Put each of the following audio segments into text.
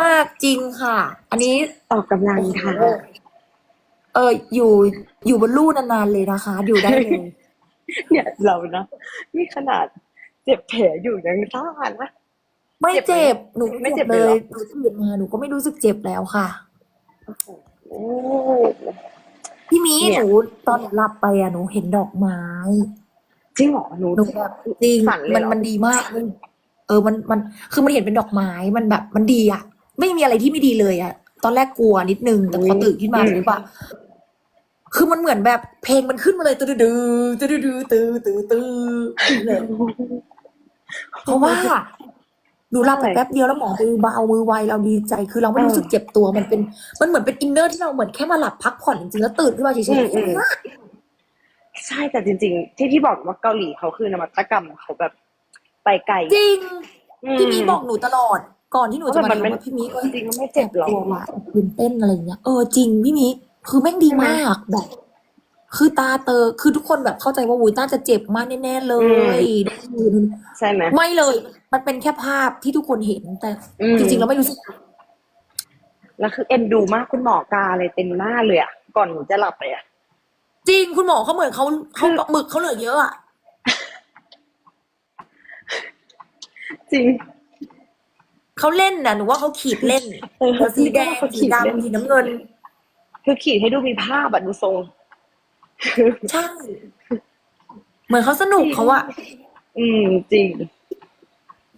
มากจริงค่ะ อันนี้ออกกำลังค่ะ เอออยู่อยู่บนลู่นานๆเลยนะคะ อยู่ได้เลย เนี่ยเรานะนี่ขนาดเจ็บแผลอยู่ยังท่านะ ไม่เจ็เจ็บบไหมหนูไม่เจ็บเลเลยยเหรอหนูตื่นมาหนูก็ไม่รู้สึกเจ็บแล้วค่ะโอ้พี่มีเนี่ยหนูตอนหนูหลับไปอะหนูเห็นดอกไม้ จริงเหรอหนูหนูแบบจริงฝันเลยมันเหรอมันดีมากเลยเออมันมันคือมันเห็นเป็นดอกไม้มันแบบมันดีอะ ไม่มีอะไรที่ไม่ดีเลยอะตอนแรกกลัวนิดนึง แต่พอตื่นขึ้นมาหรือปะคือมันเหมือนแบบเพลงมันขึ้นมาเลยตื้อดื้อตื้อดื้อตื้อตื้อตื้อเลยเพราะว่าหนูหลับไปแป๊บเดียวแล้วหมอมือเบามือไวเราดีใจ คือเราไม่รู้สึกเจ็บตัวมันเป็น มันเหมือนเป็นอินเนอร์ที่เราเหมือนแค่มาหลับพักผ่อนจริงๆแล้วตื่นขึ้นมาเฉยอืมอืมๆใช่แต่จริง ๆ ที่พี่บอกว่าเกาหลีเขาคือนวัตกรรมเขาแบบไปไกลจริงอืพี่มีบอกหนูตลอด ก่อนที่หนูจะมาว่ามันทำไม่ว่าพี่มีก็จริงๆมันไม่เจ็เจ็บบหรอกตัวว่ะตื่นเต้นอะไรอย่างเงี้ยเออจริงพี่มีคือแม่งดีมากแบบ คือตาเตอคือทุกคนแบบเข้าใจว่าวุ้ยต้าจะเจ็บมากแน่ๆเลยได้ยินใช่ไหมไม่เลย มันเป็นแค่ภาพที่ทุกคนเห็นแต่อืมจริงๆเราไม่รู้สึกแล้วคือเอ็นดูมากคุณหมอกาเลยเต็มหน้าเลยอะก่อนหนูจะหลับไปอะจริงคุณหมอเขาเหมือนเขาเขาคือหมึกเขาเหลือเยอะอะจริง เขาเล่นน่ะหนูว่าเขาขีดเล่นเออสีแดงเขาขีสีดเล่นดำสีน้ำเงิน คือขีดให้ดูมีภาพอะดูทรงใช่เหมือนเขาสนุกเขาอะอืมจริง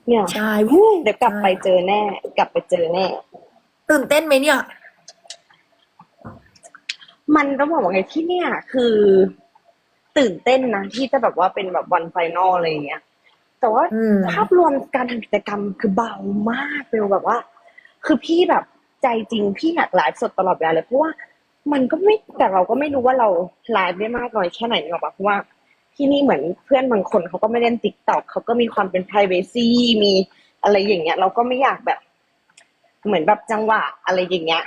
เนี่ยใช่วู้เดี๋ยวกลับไปเจอแน่ กลับไปเจอแน่ ตื่นเต้นไหมเนี่ย มันต้องบอกว่าไงที่เนี่ย คือ ตื่นเต้นนะที่จะแบบว่าเป็นแบบวันไฟนอลอะไรอย่างเงี้ย แต่ว่าอืมภาพรวมการทำกิจกรรมคือเบามากเลยแบบว่า คือพี่แบบใจจริงพี่อยากไลฟ์สดตลอดเวลาเลยเพราะว่ามันก็ไม่แต่เราก็ไม่รู้ว่าเราไลฟ์ได้มากน้อยแค่ไหนหรอกปะเพราะว่าที่นี่เหมือนเพื่อนบางคนเขาก็ไม่เล่นติ๊กต็อกเขาก็มีความเป็น p r i เวซีมีอะไรอย่างเงี้ย เราก็ไม่อยากแบบ เหมือนแบบจังหวะอะไรอย่างเงี้ย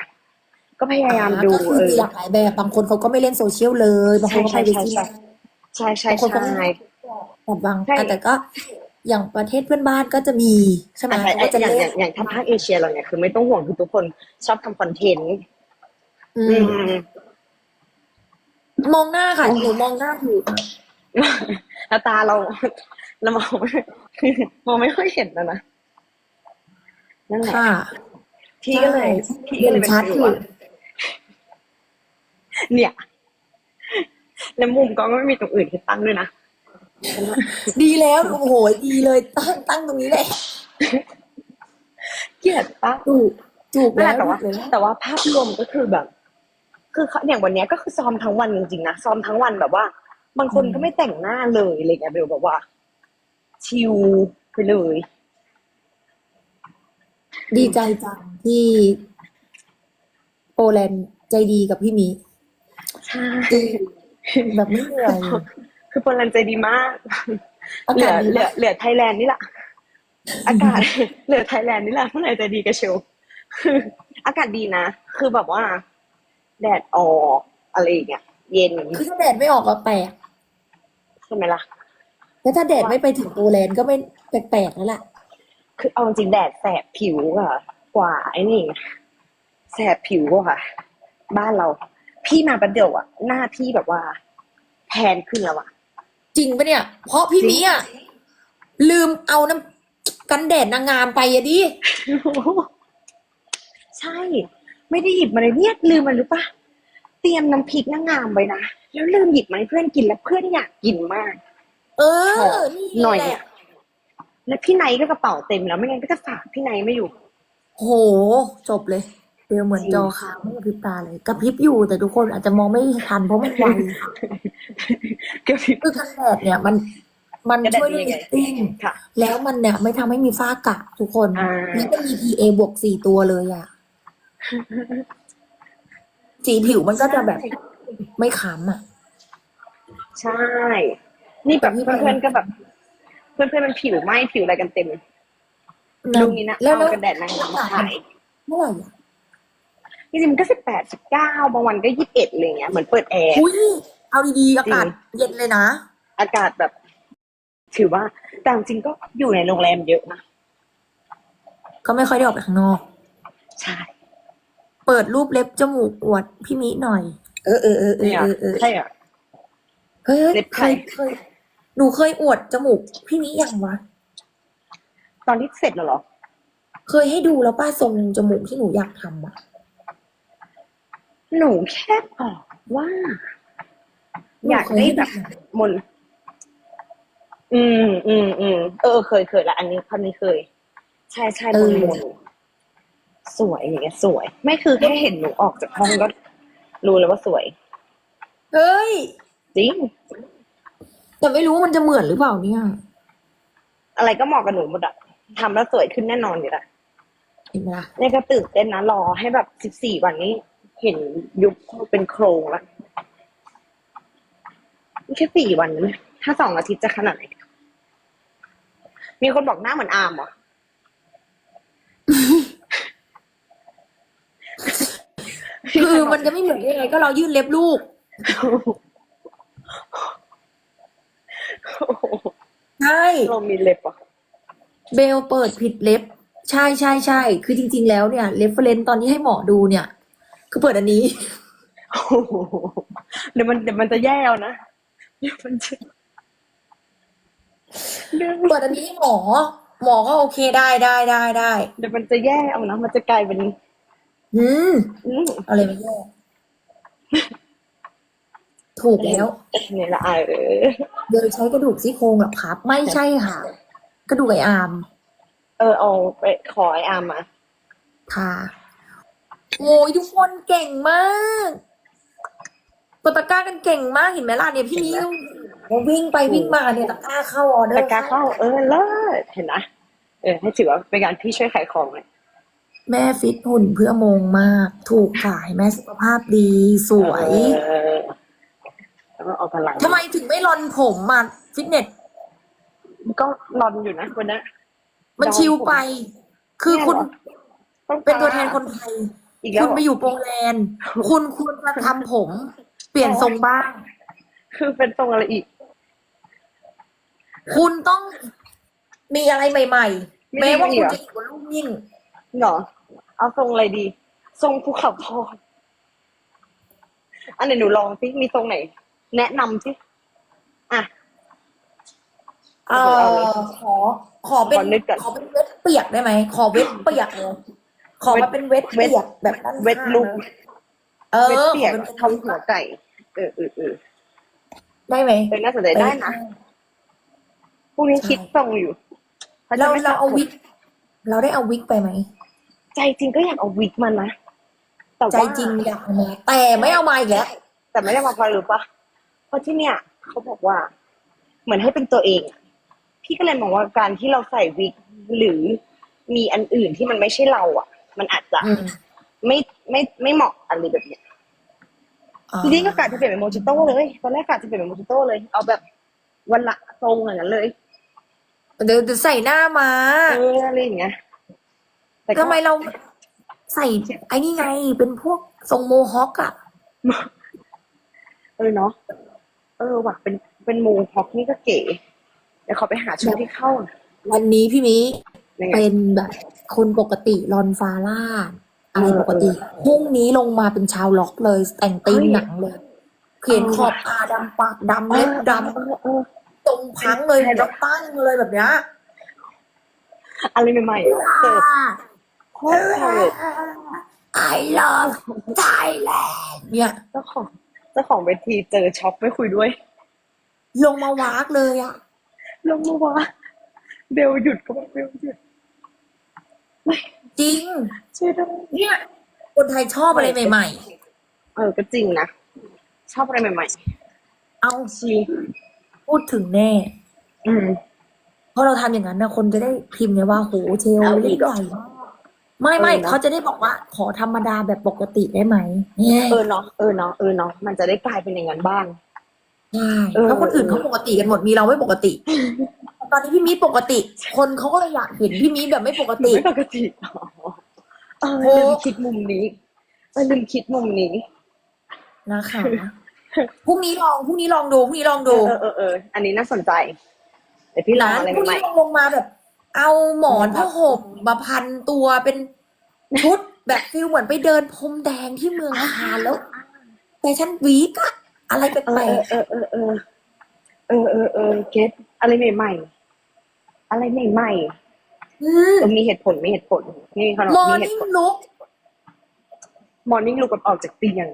ก็พยายามดูก็คือเออมีหลากหลายแบบบางคนเขาก็ไม่เล่นโซเชียลเลยบางคนก็ใช่ไปใช่ที่ใช่ใช่ใช่บางคนก็ใช่ไม่แต่บางใช่แต่ก็ อย่างประเทศเพื่อนบ้านก็จะมีใช่ไหมอะเขาก็จะอย่างอเล่ย่านงอย่างถ้าภาคเอเชียเราเนี่ยคือไม่ต้องห่วงคือทุกคนชอบทำคอนเทนต์อือืมมมองหน้าค่ะหนูมองหน้าอยู่แล้วตาเราเรามองไม่มองไม่ค่อยเห็นนะนะนั่นแหละค่ะพี่ก็เลยใช่พี่ก็เลยเห็นชัดเป็นอยู่ว่าเนี่ย แล้วมุมกล้องก็ไม่มีตรงอื่นให้ตั้งด้วยนะ ดีแล้วโอ้โหดีเลยตั้งตั้งตรงนี้เลยเกลียดปะถูกถูกนั่นแหแล้ละวแต่ว่าถูกแล้วแต่ว่าภาพรวมก็คือแบบ คือเขาอย่างวันเนี้ยก็คือซ้อมทั้งวันจริงๆนะซ้อมทั้งวันแบบว่า บางคนก็ไม่แต่งหน้าเลยอะไรเงี้ยเบลแบบว่า ชิลไปเลย ดีใจจังที่โปแลนด์ใจดีกับพี่หมีใช่แบบไม่เหนื่อย คือโปรแลนด์ใจดีมากอาเหลืกาศอดีเหลือมากเหลือไทยแลนด์นี่แหละอากาศเหลือไทยแลนด์นี่แหละเมื่อไหร่จะดีกับเชลคืออากาศดีนะ คือแบบว่า แดดออกอะไรอย่างเงี้ยเย็นคือถ้าแดดไม่ออกก็แปลกใช่ไหมล่ะแล้วถ้าแดดไม่ไปถึงโปแลนด์ก็ไม่แปลกๆแล้วล่ะ คือเอาจริงๆแดดแสบผิวอะกว่าไอ้นี่แสบผิวอะค่ะ บ้านเรา พี่มาประเดี๋ยวอะหน้าพี่แบบว่าแทนขึ้นแล้วอะ จริงปะเนี่ย เพราะพี่หมีอะลืมเอาน้ำกันแดดนางงามไปอะดิ ใช่ ไม่ได้หยิบมาเลยเนี่ยลืมมันหรือปะเตรียมน้ำพริกนางงามไว้นะ แล้วลืมหยิบมาให้เพื่อนกินแล้วเพื่อนอยากกินมาก เออ นี่หน่อย แหละแล้วพี่ไนท์ก็กระเป๋าเต็มแล้วไม่งั้นก็จะฝากพี่ไนท์ไม่อยู่ โห จบเลย เดี๋ยวเหมือนจอค้างไม่กระพริบตาเลยกระพริบอยู่แต่ทุกคนอาจจะมองไม่ทันเพราะมันไวก็พี่คือกันแดดเนี่ยมันมันกันแดดช่วยเรื่องดีลิไงฟติ้งค่ะแล้วมันเนี่ยไม่ทำให้มีฝ้ากระทุกคนอ่านี่เป็น EPA บวกสี่ตัวเลยอะสีผิวมันก็จะแบบไม่ขำอะ ใช่ นี่แบบเพื่อนๆก็แบบ เพื่อนๆมันผิวไหม้ผิวอะไรกันเต็มลุงนี้นะแล้วเอาแล้วกระแดดนางงามมาขายเมื่อไหร่อะ จริงๆมันก็สิบแปดสิบเก้าบางวันก็ยี่สิบเอ็ดอะไรเงี้ยเหมือนเปิดแอร์ อุ้ยเอาดีๆอากาศเย็นเลยนะ อากาศแบบ ถือว่าแต่จริงๆก็อยู่ในโรงแรมเยอะนะก็ไม่ค่อยได้ออกไปข้างนอก ใช่ เปิดรูปเล็บจมูกอวดพี่มิหน่อย เออเออเออเออเนี่ยเออเออใช่อะเฮ้ยเล็บเคใครยเคยหนูเคยอวดจมูกพี่มิยังวะตอนที่เสร็จแล้วเหรอ เคยให้ดูแล้วป้าทรงจมูกที่หนูอยากทำอะ หนูแค่บอกว่า อยากได้แบบมนอืมอืมอืมเออเคยเคยละอันนี้คำนี้เคย ใช่ใช่มนมนสวยอย่างเงี้ยสวย ไม่คือแค่เห็นหนูออกจากห้องก็รู้แล้วว่าสวยเฮ้ย จริง แต่ไม่รู้ว่ามันจะเหมือนหรือเปล่าเนี่ย อะไรก็เหมาะกับหนูหมดอะทำแล้วสวยขึ้นแน่นอนอยู่ละเห็นไหมล่ะเนี่ยก็ตื่นเต้นนะรอให้แบบสิบสี่วันนี้ เห็นยุบเป็นโครงแล้วนี่แค่สี่วันนะถ้าสองอาทิตย์จะขนาดไหน มีคนบอกหน้าเหมือนอาร์มเหรอ คือมันจะไม่เหมือนได้ไงก็เรายื่นเล็บลูก ใช่ เรามีเล็บเหรอะเบลเปิดผิดเล็บ ใช่ใช่ใช่ คือจริง ๆ แล้วเนี่ยเล็บเฟรนตอนนี้ให้หมอดูเนี่ย คือเปิดอันนี้เดี๋ยวมันเดี๋ยวมันจะแย่เอานะเดี๋ยวมันจะเดี๋ยวเปิดอันนี้ให้หมอ หมอก็โอเคได้ได้ได้ได้เดี๋ยวมันจะแย่เอานะมันจะกลายเป็นอืมอืมอะไรไม่แย่ถูกแล้วเนี่ยละเออเบลใช้กระดูกซี่โครงเหรอครับ ไม่ใช่ค่ะ กระดูกไออาร์มเออเอาไปขอไออาร์มมา ค่ะ โอ้ยทุกคนเก่งมากกดตะกร้ากันเก่งมากเห็นไหมล่ะเนี่ยพี่นี้ต้องวิ่งไปวิ่งมาเนี่ยตะกร้าเข้าออเดอร์ตะกร้าเข้าเออเลิศเห็นนะเออให้ถือว่าเป็นการพี่ช่วยขายของเลยแม่ฟิตหุ่นเพื่อมงมาก ถูกค่ะให้แม่สุขภาพดีสวยเออแล้วก็ออกกำลังทำไมถึงไม่รอนผมมาฟิตเนสก็รอนอยู่นะวันนี้มันชิลไป คือคุณต้องเป็นตัวแทนคนไทย อีกแล้คุวณไปอยู่โปรงแลนด์ คุณควรจะทำผม เปลี่ยนทรงบ้าง คือเป็นตรงอะไรอีก คุณต้องมีอะไรใหม่ๆ ไม่แม้ว่ามีคุณเหรอ จะอยู่บนลูกยิ่งเหรอเอาทรงอะไรดี ทรงภูเขาทองอันไหนหนูลองสิมีทรงไหน แนะนำสิอะ เออขอ ขอเป็นขอนึกก่อน ขอเป็นเวทเปียกได้ไหม ขอเวทเปียกเลย ขอมาเป็นเวทเวทเปียกแบบด้านข้างเวทลุกเออเวทเปียกขอเป็นทำหัวไก่เออเออเออได้ไหมเออน่าสนใจได้นะพรุ่งนี้คิดทรงอยู่พะเราจะไม่เราเอาตัดวิก เราได้เอาวิกไปไหม ใจจริงก็อยากเอาวิกมันนะแต่ใจว่าจริงอยากเอามาแต่ไม่เอามาอีกแล้ว แต่ไม่ได้มาเพราะหรือปะเพราะที่เนี่ย เขาบอกว่า เหมือนให้เป็นตัวเองอะพี่ก็เลยมองว่าการที่เราใส่วิกหรือมีอันอื่นที่มันไม่ใช่เราอะ มันอาจจะอืมไม่ไม่ไม่เหมาะอะไรแบบเนี้ยอ่าจริงๆก็กะจะเปลี่ยนเป็นโมจิโต้เลยตอนแรกกะจะเปลี่ยนเป็นโมจิโต้เลย เอาแบบวันละทรงอย่างนั้นเลยเดี๋ยวเดี๋ยวใส่หน้ามาเอออะไรอย่างเงี้ยแต่ก็ทำไมเราใส่ไอ้นี่ไงเป็นพวกทรงโมฮอคอะเออเนาะเออว่ะเป็นเป็นโมฮอคนี่ก็เก๋เดี๋ยวขอไปหาชุดที่เข้าหน่อยวันนี้พี่มิยังไง เป็นแบบคนปกติรอนฟาร่าอะไรเออปกติพรุ่งนี้ลงมาเป็นชาวล็อกเลย แต่งตีมเฮ้ยหนังเลย เขียนเออขอบตาดำปากดำเล็บดเออเออำตรงพังเลยใช่แบบตั้งเลยแบบเนี้ยอะไรใหม่ๆเสิร์ฟโคตรเสิร์ฟ I love Thailand เนี่ยเจ้าของเจ้าของเวทีเจอช็อปไม่คุยด้วย ลงมาวากเลยอะลงมาว่าเบลหยุดก็บอกเบลหยุด จริงช่วยด้วยเนี่ยคนไทยชอบอะไรใหม่ เออก็จริงนะ ชอบอะไรใหม่ๆ เอาๆชีพูดถึงแน่ อืม เพราะเราทำอย่างนั้นนะคนจะได้พิมพ์ไงว่าโหเชลเอาอีเล่นกเหรอใหญ่มากไม่ไม่เออเนอะเขาจะได้บอกว่า ขอธรรมดาแบบปกติได้ไหมเนี่ยเออเนาะเออเนาะเออเนาะมันจะได้กลายเป็นอย่างนั้นบ้าง ใช่เออเพราะคนอื่นเขาปกติกันหมดมีเราไม่ปกติ ตอนนี้พี่มีปกติ คนเขาก็เลยอยากเห็นพี่มีแบบไม่ปกติไม่ปกติอ๋อเออโอ้ลืมคิดมุมนี้เออลืมคิดมุมนี้นะคะพรุ่งนี้ลองพรุ่งนี้ลองดูพรุ่งนี้ลองเอดูอเออเออเอออันนี้น่าสนใจเดี๋ยวพี่ลองนะอะไรพรุ่งใหม่นี้ลองลงมาแบบ เอาหมอนผ้าห่มมาพันตัวเป็นชุดแบบฟิลเหมือนไปเดินพรมแดงที่เมืองคานแล้วแฟชั่นวีคอะ อะไรแปเอลอกเออเออเออเออเออเออเก็ตอะไรใหม่ๆอะไรใหม่ๆอืมๆเออมีเหตุผลมีเหตุผลนี่ขนมมอมีร์เหนิ่ตุงผลลุกมอร์นิ่งลุกแบบออกจากเตียง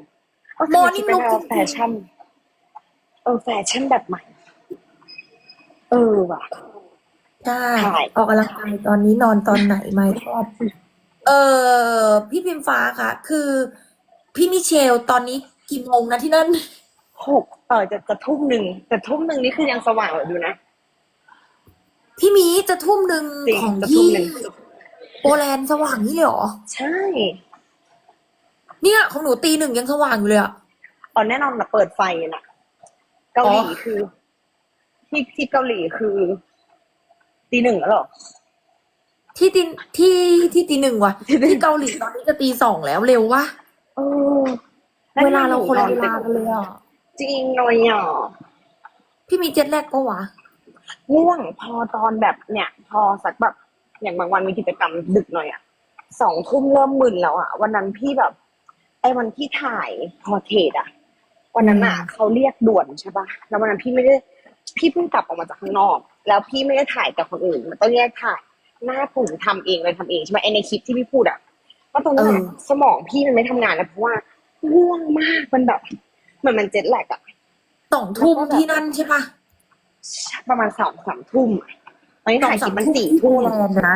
Morning เป็น look แฟชั่นเออแฟชั่นแบบใหม่ เออว่ะใช่ใช่ออกกำลังกายตอนนี้นอนตอนไหนไม่ชอบเออพี่พิมฟ้าค่ะ คือ พี่มิเชลตอนนี้กี่โมงนะที่นั่น หกเออจะจะทุ่มหนึ่งแต่ทุ่มหนึ่งนี่คือยังสว่างอยู่นะ พี่มีจะทุ่มหนึ่งจริงของจะทุ่ที่มหนึ่งโปแลนด์สว่างนี่เลยเหรอ ใช่เนี่ยของหนูตีหนึ่งยังสว่างอยู่เลยอะอ๋อแน่นอนนะเปิดไฟน่ะ เกาหลีอ๋อ คือ ที่ที่เกาหลีคือตีหนึ่งแล้วเหรอ ที่ตีที่ที่ตีหนึ่งว่ะ ที่ตีที่เกาหลีตอนนี้จะตีสองแล้วเร็ววะ เออเวลาเราคนละเวลากันเลยอะ จริงหน่อยอะพี่มีเจ็ตแรกปะวะง่วงพอตอนแบบเนี่ย พอสักแบบอย่างบางวันมีกิจกรรมดึกหน่อยอะสองทุ่มเริ่มมึนแล้วอะ วันนั้นพี่แบบ ไอ้วันที่ถ่ายพอเทสอะ วันนั้นอะอืมเขาเรียกด่วนใช่ปะแล้ววันนั้นพี่ไม่ได้ พี่เพิ่งกลับออกมาจากข้างนอก แล้วพี่ไม่ได้ถ่ายกับคนอื่น มันต้องแยกถ่าย หน้าผมทำเองเลยทำเองใช่ไหมไอในคลิปที่พี่พูดอะก็ตรงนั้นอะสมองพี่มันไม่ทำงานแล้วเพราะว่าง่วงมากมันแบบ เหมือนมันเจ็ตแลกอะสองทุ่มที่นั่นใช่ปะประมาณสองสามทุ่มอะตอนนี้สองถ่ายคสาลิมปมันทุ่มสี่ที่โปทุ่มแลนด์นะ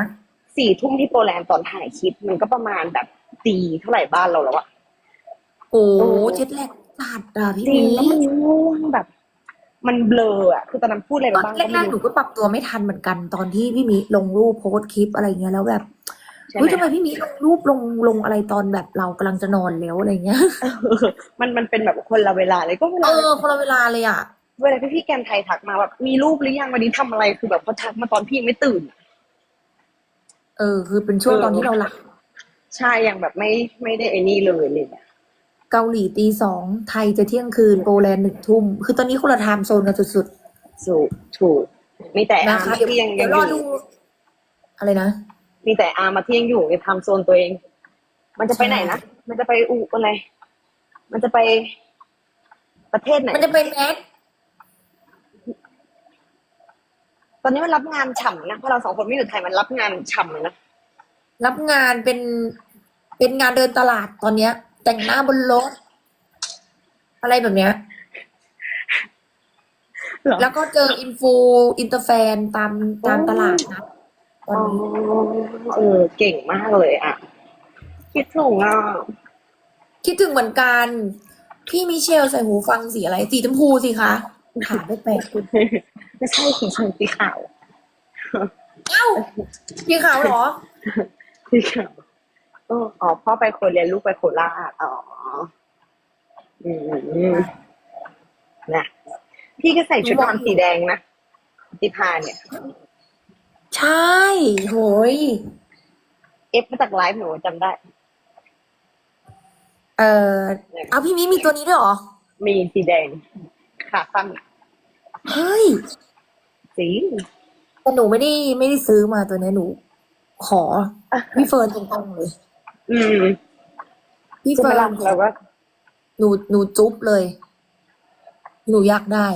สี่ทุ่มที่โปแลนด์ตอนถ่ายคลิปมันก็ประมาณแบบตีเท่าไหร่บ้านเราแล้วอะโอ้โอ้เจ็ตแรกจัดอะพี่จริมีงแล้วมันง่วงแบบ มันเบลออะคือตอนนั้นพูดอะไรตไปอนบ้างแรก็ไม่กๆหนูรู้ก็ปรับตัวไม่ทันเหมือนกันตอนที่พี่มีลงรูปโพสต์คลิปอะไรเงี้ยแล้วแบบใช่ไหเฮ้ยมทำไมพี่มีลงรูปลงลงอะไรตอนแบบเรากำลังจะนอนแล้วอะไรเงี้ยมันมันเป็นแบบคนละเวลาเลยก็เวเอลาอคนละเวลาเลยอะเวลาพี่พี่แกมไทยทักมาแบบมีรูปหรือยังวันนี้ทำอะไรคือแบบเขาทักมาตอนพี่ยังไม่ตื่นอะเออ คือเป็นช่วงเออตอนที่เราหลับใช่ยังแบบไม่ไม่ได้ไอ้นี่เลยเลยอะเกาหลีตีสองไทยจะเที่ยงคืนโปแลนด์หนึ่งทุ่มคือตอนนี้คนละไทม์โซนกันสุดถูกถูกมีแต่ๆอานะคะร์มเดี๋ยวที่ยังเดี๋ยัยวงรออยู่ดูอะไรนะ มีแต่อาร์มาที่ยังอยู่ในไทม์โซนตัวเอง มันจะไปไหนนะมันจะไปอุอะไร มันจะไปประเทศไหน มันจะเป็นแม็กตอนนี้มันรับงานฉ่ำนะเพราะเราสองคนไม่อยู่ไทยมันรับงานฉ่ำเลยนะรับงานเป็นเป็นงานเดินตลาดตอนเนี้ย แต่งหน้าบนรถอะไรแบบเนี้ยเหรอแล้วก็เจออินฟูอินเตอร์แฟนตามตามตลาดนะ ตออ๋นอนี้เออเก่งมากเลยอะ คิดถูกอะคิดถึงเหมือนกัน พี่มิเชลใส่หูฟังสีอะไร สีชมพูสิคะถามได้แปลกคุณไม่ใช่สีชมสีขาวเอ้าสีขาวเหรอสีขาวเอออ๋อพ่อไปโคเรียนลูกไปโคราชอ๋ออืมนะพี่ก็ใส่ชุดนอนสีแดงนะติพาเนี่ย ใช่โหยเอฟมาจากไลฟ์หนูจำได้ เออเอาพี่มิมีตัวนี้ด้วยเหรอ มีสีแดงขาสั้นเฮ้ย สีแต่หนูไม่ได้ไม่ได้ซื้อมาตัวเนี้ยหนู ขอพี่เฟิร์นตรงๆเลยอืมพี่ใช่ไหมเฟิร์ล่ะนเราก็หนูหนูจุ๊บเลย หนูอยากได้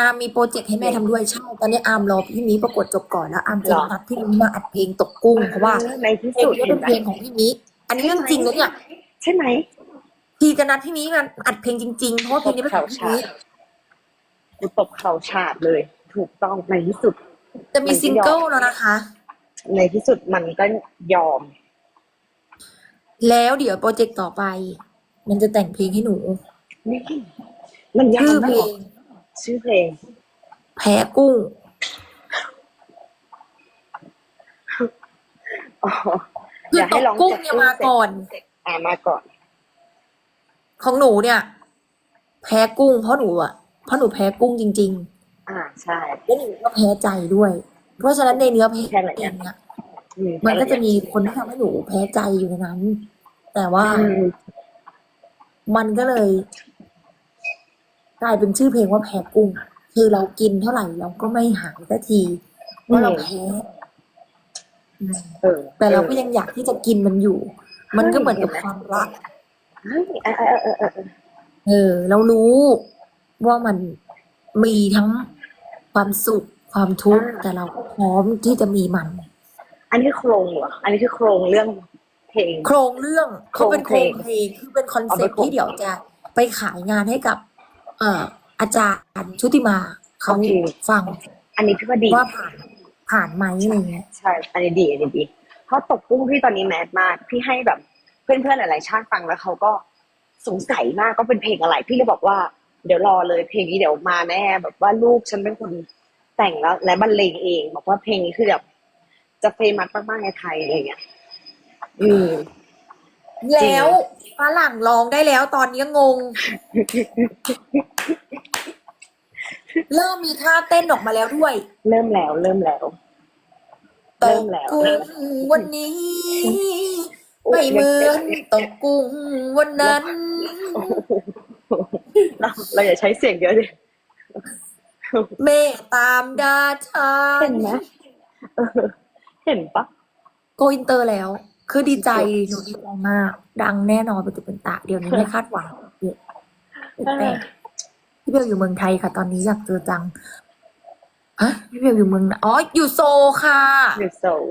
อาร์มมีโปรเจกต์ให้แม่ทำด้วยใช่ตอนนี้อาร์มรอพี่มีประกวดจบก่อนแล้วอาร์มจะนัดพี่มีมาอัดเพลงตกกุ้งเพราะว่าในที่เพลงสุดนี้เห็เป็นนไหมเพลงของพี่มีอันนี้เรื่องจริงนะเนี่ยใช่ไหมพี่จะนัดพี่มีมาอัดเพลงจริงๆเพราะว่าเพลงนี้เป็นของพี่มีกูตบเข่าฉาดเลย ถูกต้องในที่สุด จะมีซิงเกิลแล้วนะคะ ในที่สุดมันก็ยอม แล้วเดี๋ยวโปรเจกต์ต่อไป มันจะแต่งเพลงให้หนูนี่มันยอชื่อมเพลแล้วง ชื่อเพลง แพ้กุ้ง อ๋อ คืออยากตให้กลองกุ้งเนี่ยมาก่อน อ่ามาก่อน ของหนูเนี่ย แพ้กุ้งเพราะหนูอะเพราะหนูแพ้กุ้งจริง อ่า ใช่ ๆ แล้วหนูก็แพ้ใจด้วย เพราะฉะนั้นในเนื้อเพลงแค่ไหนเอเนี่ยงเนี่ยอืมันก็จะมีคนที่ทำให้หนูแพ้ใจอยู่ในนั้น แต่ว่าอืมมันก็เลย กลายเป็นชื่อเพลงว่าแพ้กุ้ง คือเรากินเท่าไหร่เราก็ไม่หายสักทีเพราะเราแพ้อืมเออแต่เราก็ยังอยากที่จะกินมันอยู่ มันก็เหมือนกับความรักเฮ้ยเออเออเออเออเออเออ เรารู้ว่ามันมีทั้งความสุขความทุกข์แต่เราก็พร้อมที่จะมีมัน อันนี้โครงเหรออันนี้คือโครงเรื่องเพลง โครงเรื่องเขาเป็นโคโครรงงเพเพลลงงคือเป็นคอนเซ็ปต์เอาไปโครงที่เดี๋ยวจะไปขายงานให้กับ เอ่ออาจารย์ชุติมาเขาโอเค ฟังอันนี้พี่ว่าดีว่าผ่านผ่านไหมอะไรเงี้ย ใช่ อันนี้ดีอันนี้ดี เพราะตกกุ้งพี่ตอนนี้แมสมาก พี่ให้แบบเพื่อนๆหลายๆชาติฟังแล้วเขาก็สงสัยมากก็เป็นเพลงอะไร พี่เลยบอกว่าเดี๋ยวรอเลยเพลงนี้เดี๋ยวมาแน่แบบว่าลูกฉันเป็นคนแต่งแล้ว และบรรเลงเอง บอกว่าเพลงนี้คือแบบจะเฟมัสมากๆในไทยอะไรเงี้ย อืม แล้วฝรั่งร้องได้แล้วตอนนี้งง เริ่มมีท่าเต้นออกมาแล้วด้วย เริ่มแล้ว เริ่มแล้วเริ่มแล้วตกกุ้งวันนี้ไม่เหมือนตกกุ้งวันนั้น เราเราอย่าใช้เสียงเยอะดิเมฆตามดาชาเห็นไหมเออเห็นปะโกอินเตอร์แล้ว คือดีใจหนูดีใจมาก ดังแน่นอนเป็นตุเป็นตะเดี๋ยวนี้ไม่คาดหวังเยอะตื่นเต้นพี่เบลอยู่เมืองไทยค่ะ ตอนนี้อยากเจอจังฮะพี่เบลอยู่เมืองไหนอ๋ออยู่โซลค่ะ อยู่โซล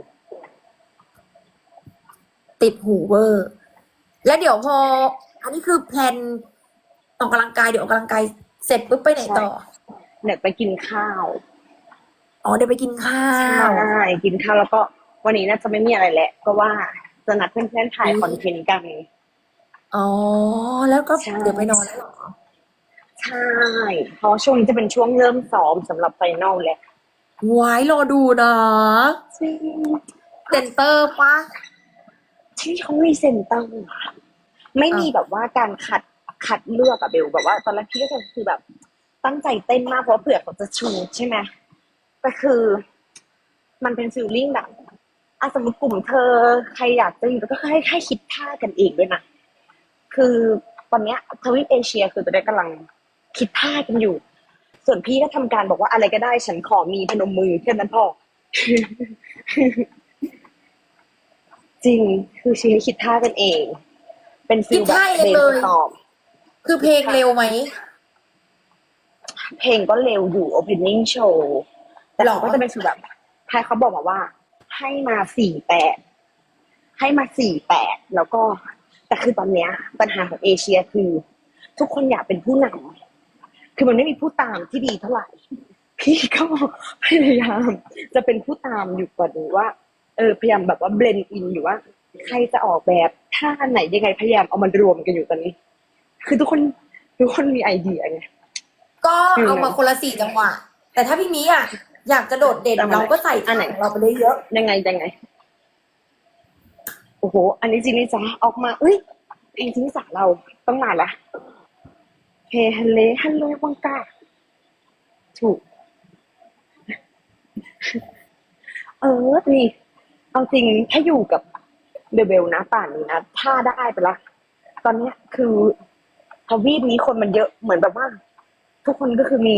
ติดหูเวอร์ แล้วเดี๋ยวพอ อันนี้คือแพลนออกกำลังกายเดี๋ยวออกกำลังกายเสร็จปุ๊บไปไหนต่อเดี๋ยวไปกินข้าวอ๋อเดี๋ยวไปกินข้าใช่วกินข้าวแล้วก็วันนี้น่าจะไม่มีอะไรแหละ ก็ว่า จะนัดเพื่อนๆถ่ายอืมคอนเทนต์กัน อ๋อ แล้วก็ใช่ เดี๋ยวไปนอนแล้วเหรอใช่เพราะช่วงนี้จะเป็นช่วงเริ่มซ้อมสำหรับไฟนอลแหละไว้รอดูนะเซนเตอร์ปะ ที่เขามีเซ็นเตอร์อะไม่มีแบบว่าการคัดคัดเลือกอะเบลแบบว่า ตอนแรกพี่ก็จะคือแบบ ตั้งใจเต้นมากเพราะเผื่อเขาจะชูใช่ไหมแต่คือ มันเป็นฟิลลิ่งแบบ อะสมมติกลุ่มเธอใครอยากจะอยู่แล้วก็ให้ให้คิดท่ากันเองด้วยนะคือตอนเนี้ยทวีปเอเชียคือตอนนี้กำลังคิดท่ากันอยู่ ส่วนพี่ก็ทำการบอกว่าอะไรก็ได้ ฉันขอมีพนมมือแค่นั้นพอจริงคือชีวิตคิดท่ากันเอง เป็นฟิลแบบเบนตอบ คือเพลงเร็วไหม เพลงก็เร็วอยู่ opening show แต่หรอเขาก็จะเป็นฟีลแบบใครเขาบอกมาว่า ให้มาสี่แปดให้มาสี่แปดแล้วก็แต่คือตอนเนี้ย ปัญหาของเอเชียคือ ทุกคนอยากเป็นผู้นำคือมันไม่มีผู้ตามที่ดีเท่าไหร่ พี่ก็พยายาม จะเป็นผู้ตามอยู่ก่อนนี้ว่า เออพยายามแบบว่าเบลนอินอยู่ว่า ใครจะออกแบบท่าไหนยังไงพยายามเอามารวมกันอยู่ตอนนี้ คือทุกคนทุกคนมีไอเดียไงก็เอามาคนละสี่จังหวะ แต่ถ้าพี่มีอะ อยากจะโดดเด่นเอามาเราก็ใส่อันไหนของเราไปเลยเยอะ ยังไงยังไง โอ้โห อันนี้จริงนี่จ้าออกมาเอ้ยเพลงที่สาเราต้องมาละเฮฮันเลฮันเลวังกาถูก เออนี่เอาจริงถ้าอยู่กับเบลเบลนะป่านนี้นะถ้าได้ไปละ ตอนเนี้ยคือทวีปนี้คนมันเยอะเหมือนแบบว่า ทุกคนก็คือมี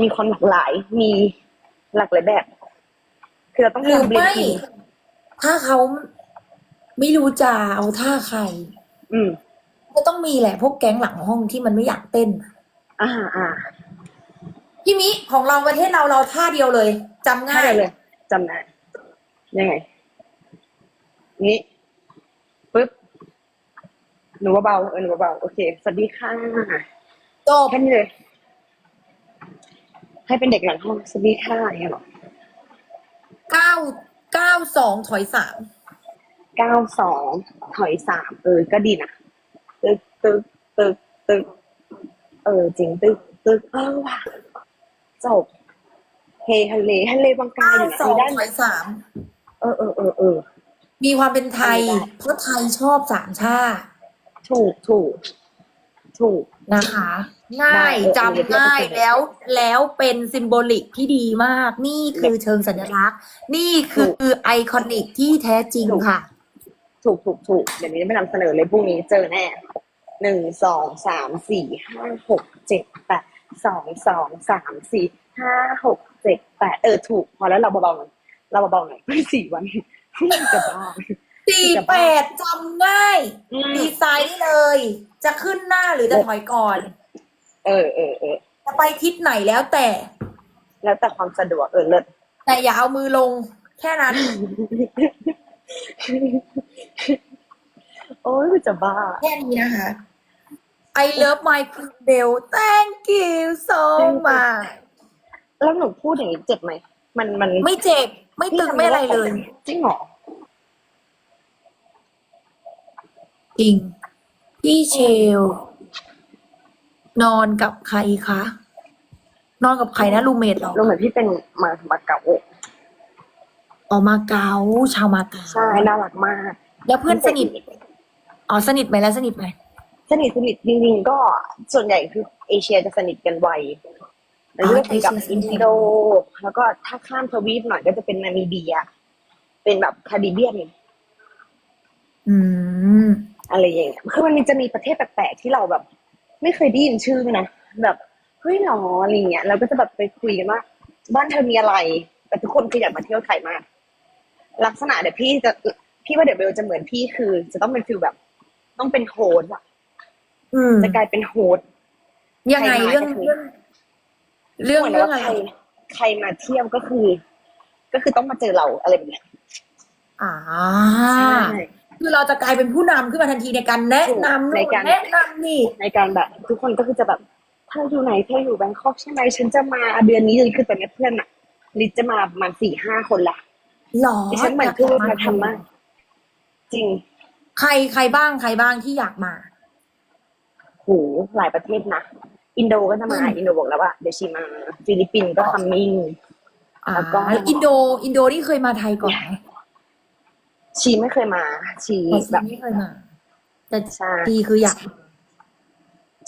มีคนหลากหลาย มี หลากหลายแบบ คือเราต้องหรือทำเบลนไม่ด์อินถ้าเขาไม่รู้จะเอาท่าใคร อืม ก็ต้องมีแหละพวกแก๊งหลังห้องที่มันไม่อยากเต้นอ่าอ่าพี่มิของเราประเทศเราเราท่าเดียวเลยจำง่าง่ายยเลยจำได้ยังไง นี่ปึ๊บหนูเบาๆเออหนูเบาๆโอเค สวัสดีค่ะจบแค่นี้เลย ให้เป็นเด็กหลังห้องสวัสดีค่ะอย่างเงี้ยเหรอเก้าเก้าสองถอยสามเก้าสองถอยสามเออ ก็ดีนะตึกตึกตึกตึกเออจริงตึกตึกเออว่ะจบเฮฮันเลฮันเลบางกาเก้าอยู่ไหนสองได้ถไหมอยสามเออเออเออเออมีความเป็นไทยได้เพราะไทยชอบสามชาติ ถูกถูก ถูกนะคะ ง่ายได้เออจำง่ายเออแล้วแล้วเป็นซิมโบลิกที่ดีมาก นี่คือเชิงสัญลักษณ์ นี่คือไอคอนิกที่แท้จริงค่ะ ถูกถูกถูกเดี๋ยวนี้ไม่นำเสนอเลยพรุ่งนี้เจอแน่หนึ่งสองสามสี่ห้าหกเจ็ดแปดสองสองสามสี่ห้าหกเจ็ดแปดเออถูก พอแล้วเราเบาๆหน่อยเราเบาๆหน่อยไม่สี่วันจะบ้า สี่แปดจำง่ายอืมดีไซน์ได้เลย จะขึ้นหน้าหรือจะถอยก่อน เออเออเออจะไปทิศไหนแล้วแต่ แล้วแต่ความสะดวกเออเลิศแต่อย่าเอามือลง แค่นั้น โอ้ยจะบ้า แค่นี้นะคะ I love my queen bell thank you so much แล้วหนูพูดอย่างนี้เจ็บไหม มันมันไม่เจ็บ ไม่ตึงไม่อะไรเลย จริงเหรอ จริงพี่เชล นอนกับใครคะ นอนกับใครนะรูเมทหรอรู้เหมือนพี่เป็นมามาเก่าออกมาเก๊าชาวมาเก๊าใช่น่ารักมาก แล้วเพื่อนสนิทอ๋อสนิทไหมแล้วสนิทไหมสนิทสนิทจริงๆก็ส่วนใหญ่คือเอเชียจะสนิทกันไวแล้วก็เป็นกับอินโดแล้วก็ถ้าข้ามทวีปหน่อยก็จะเป็นนามิเบีย เป็นแบบคาริเบียนอืม อะไรอย่างเงี้ยคือมันมีจะมีประเทศแปลกๆที่เราแบบ ไม่เคยได้ยินชื่อนะแบบเฮ้ยหรออะไรเงี้ยเราก็จะแบบไปคุยกันว่าบ้านเธอมีอะไร แต่ทุกคนคืออยากมาเที่ยวไทยมาก ลักษณะเดี๋ยวพี่จะพี่ว่าเดี๋ยวเบลจะเหมือนพี่คือ จะต้องเป็นฟิลแบบ ต้องเป็นโฮสต์อะอืมจะกลายเป็นโฮสต์ยังไงใครมาเรื่องก็คือเรื่องเรื่องเหมือนเรื่องว่าอะไรใครใครมาเที่ยวก็คือ ก็คือต้องมาเจอเราอะไรแบบเนี้ยอ่าใช่ คือเราจะกลายเป็นผู้นำขึ้นมาทันทีในการแนะนำในนู่นการ แนะนำนี่ ในการแบบ ทุกคนก็คือจะแบบเธออยู่ไหนเธออยู่แบงคอกใช่ไหมฉันจะมาเดือนนี้เลยคือตอนนี้เพื่อนอะลิซจะมาประมาณสี่ห้าคนละหรอดิฉันเหมือนเพื่อนมาทำมากจริง ใครใครบ้างใครบ้างที่อยากมา โหหลายประเทศนะ อินโดก็จะมา อืม อินโดบอกแล้วว่าเดี๋ยวชีมา ฟิลิปปินส์ก็คัมมิ่ง อ่าแล้วก็ อินโด อินโดนี่เคยมาไทยก่อนไหม ชีไม่เคยมา ชีอ๋อแบบ ไม่เคยมา แต่ใช่ ทีคืออยาก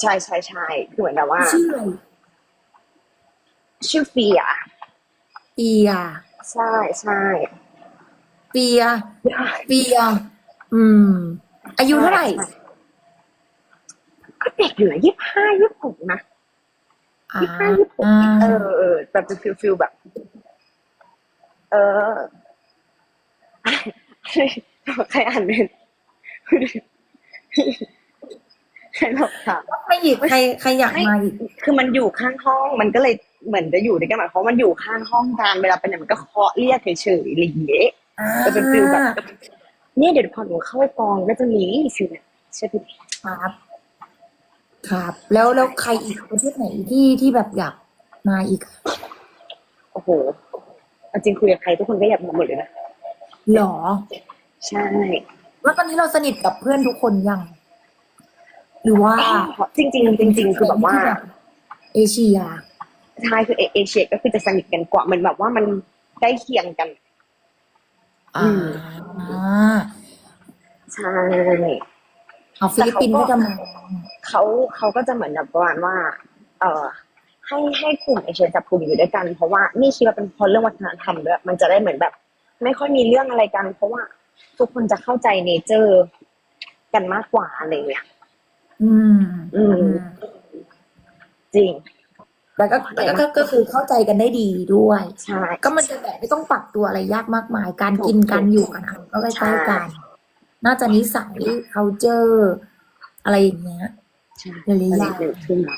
ใช่ใช่ใช่คือเหมือนแบบว่า ชื่ออะไรชื่อเฟียเปียใช่ใช่เปียเปียอืม อายุเท่าไหร่ก็เด็กอยู่นะยี่ห้ายี่หกนะอ่ายี่ห้ายี่หกอ่าเออเออแบบเป็นฟิลฟิลแบบ เออ ใครอ่านเป็นใครบอกค่ะใครอีกใครใครอยากมาอีกคือมันอยู่ข้างห้องมันก็เลยเหมือนจะอยู่ด้วยกันหมายความว่ามันอยู่ข้างห้องกันเวลาไปไหนมันก็เคาะเรียกเฉยๆอะไรอย่างเงี้ยจะเป็นฟิลแบบเนี่ยเดี๋ยวพอหนูเข้ากองก็จะมีฟิลเนี่ยใช่ไหมครับ ครับ แล้วแล้วใครอีกประเทศไหนที่ที่แบบอยากมาอีก โอ้โหเอาจริงคุยกับใครทุกคนก็อยากมาหมดเลยนะ หรอ ใช่แล้วตอนนี้เราสนิทกับเพื่อนทุกคนยัง หรือว่าจริงจริงๆจริง ๆ คือแบบว่า เอเชียใช่คือเอเอเชียก็คือจะสนิทกันกว่ามันแบบว่ามันใกล้เคียงกัน อ่าใช่เอาฟิลิปปินส์ก็จะมาเขาเขาก็จะเหมือนแบบประมาณว่า เอ่อให้ให้กลุ่มเอเชียจับกลุ่มอยู่ด้วยกัน เพราะว่านี่คิดว่าเป็นเพราะเรื่องวัฒนธรรมด้วยมันจะได้เหมือนแบบ ไม่ค่อยมีเรื่องอะไรกัน เพราะว่าทุกคนจะเข้าใจเนเจอร์กันมากกว่าอะไรเงี้ยอืม อืม จริง แต่ก็แต่ก็ก็ก็คือเข้าใจกันได้ดีด้วย ใช่ ก็มันจะแบบไม่ต้องปรับตัวอะไรยากมากมาย การกินถูกการอยู่กันอะไรก็ใกใช่ล้ๆกัน น่าจะนิสัย culture อะไรอย่างเงี้ยใช่หลายๆอย่างหนึ่งขึ้นมา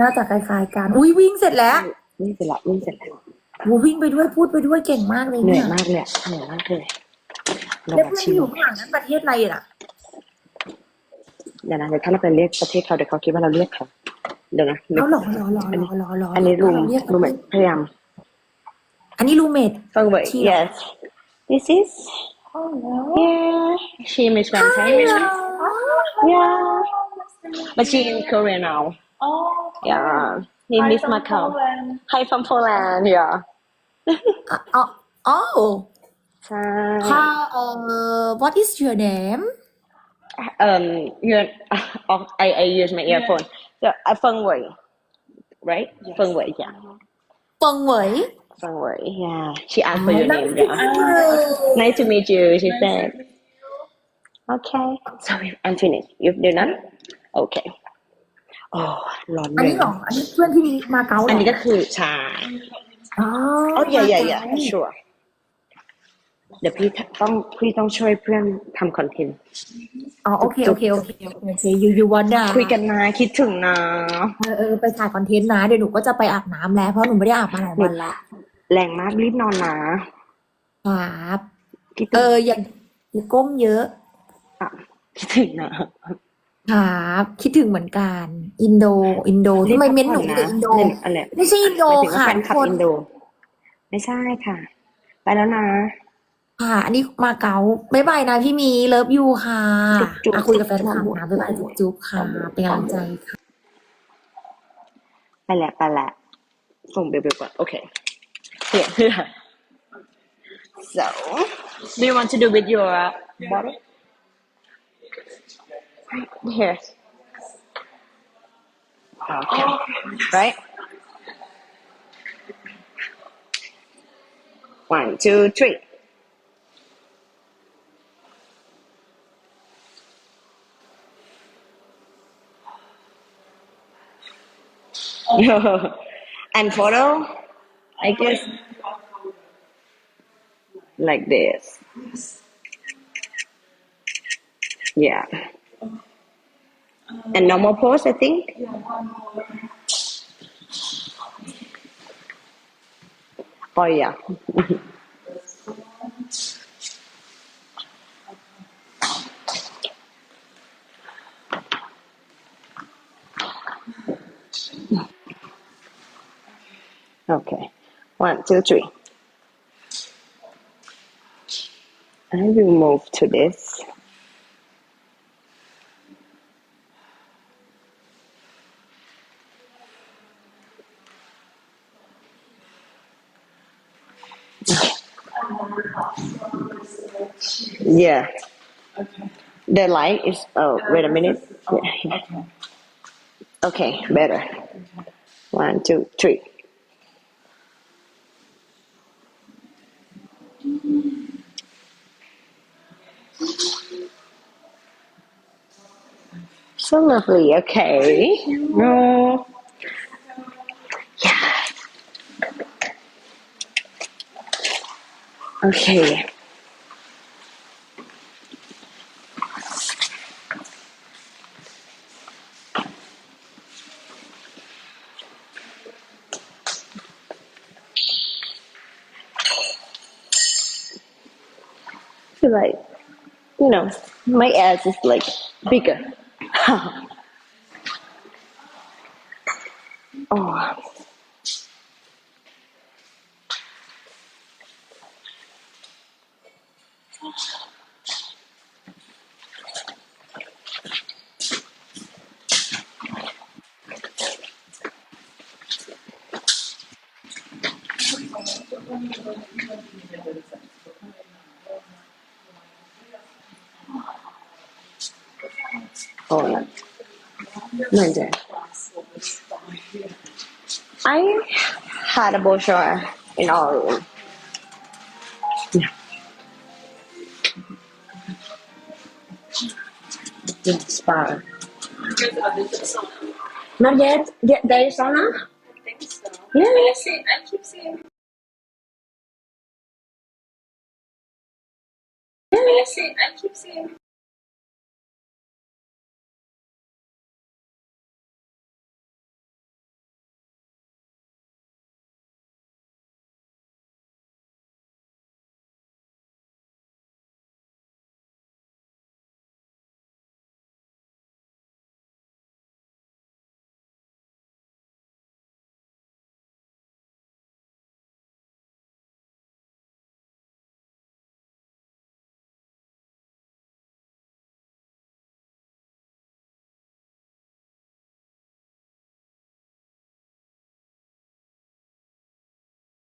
น่าจะคล้ายๆกัน อุ้ยวิ่งเสร็จแล้ว วิ่งเสร็จแล้ววิ่งเสร็จแล้ว โหวิ่งไปด้วยพูดไปด้วยเก่งมากเลยเหนื่เนี่อยยมากเลยอะเหนื่อยมากเลยเราแล้วแบบเพื่อนชิที่วอยู่ข้างหลังนั้นประเทศอะไรล่ะ เดี๋ยวนะเดี๋ยวถ้าเราไปเรียกประเทศเขาเดี๋ยวเขาคิดว่าเราเรียกเขาเดี๋ยวนะนึกเอาหรอหรอหรอหรอหรอหรออันนี้รูมเราเรียกรูมเหมือนพยายามอันนี้รูเมท ฟังไว้ที่ yes this is yeah she is from Thailand yeah but she in Korea now yeah he miss Macau hi from Poland yeah อ๋ออ๋อใช่ how uh what is your name um you uh, I I use my earphone so I ฟังไว้ right ฟังไว้ yeah เปิงเหวยฟังไว้ yeah she asked for your Nice name to yeah meet you. Nice to meet you, she said. Okay. So I'm finished. You've done none? Okay. โอ้ร้อนอันเลนี้ยเหรออันนี้เพื่อนที่มาเก๊าเหรอันอนี้ก็คือชาอ๋อ Oh yeah yeah มา yeah เก๊า sure เดี๋ยวพี่ต้องพี่ต้องช่วยเพื่อนทำคอนเทนต์อ๋อโอเคโอเคโอเคโอเคโอเคยูยูวันดาคุยกันนะคิดถึงนะเออเออไปถ่ายคอนเทนต์นะเดี๋ยวหนูก็จะไปอาบน้ำแล้วเพราะหนูไม่ได้อาบมาหลายวันละแรงมากรีบนอนนะครับคิดเอถึงออย่าอย่าก้มเยอะอะคิดถึงนะ ครับ คิดถึงเหมือนกัน อินโด อินโดทำไมเม้นหนูมีแต่อินโดเล่นอะไรไม่ใช่อินโดหมายถึงว่าค่ะแฟนทุกคลับคน อินโด ไม่ใช่ค่ะ ไปแล้วนะ ค่ะ อันนี้มาเก๊าบ๊ายบายนะพี่มีเลิฟยูค่ะจุ๊บๆอะคุยกับแฟนคลับนะบ๊ายบายจุ๊บจุ๊บค่ะ เป็นกำลังใจค่ะ ไปแหละไปแหละส่งเบลเบลก่อนโอเคเปลี่ยนเพื่อ so do you want to do with your bottle here okay right one two three and photo, I guess, like this. Yeah. And normal pose, I think. Oh yeah. Okay. One, two, three. I will move to this. Yeah. The light is. Oh, wait a minute. Oh, yeah. Okay, better. One, two, three. So lovely. Okay. No. Yeah. Okay. Like, you know, my ass is like bigger. oh. I had a brochure in our room. Yeah. Spa. Not yet. Get there is sauna? I think so. Yeah. I, see, I keep seeing. Yeah. I keep seeing.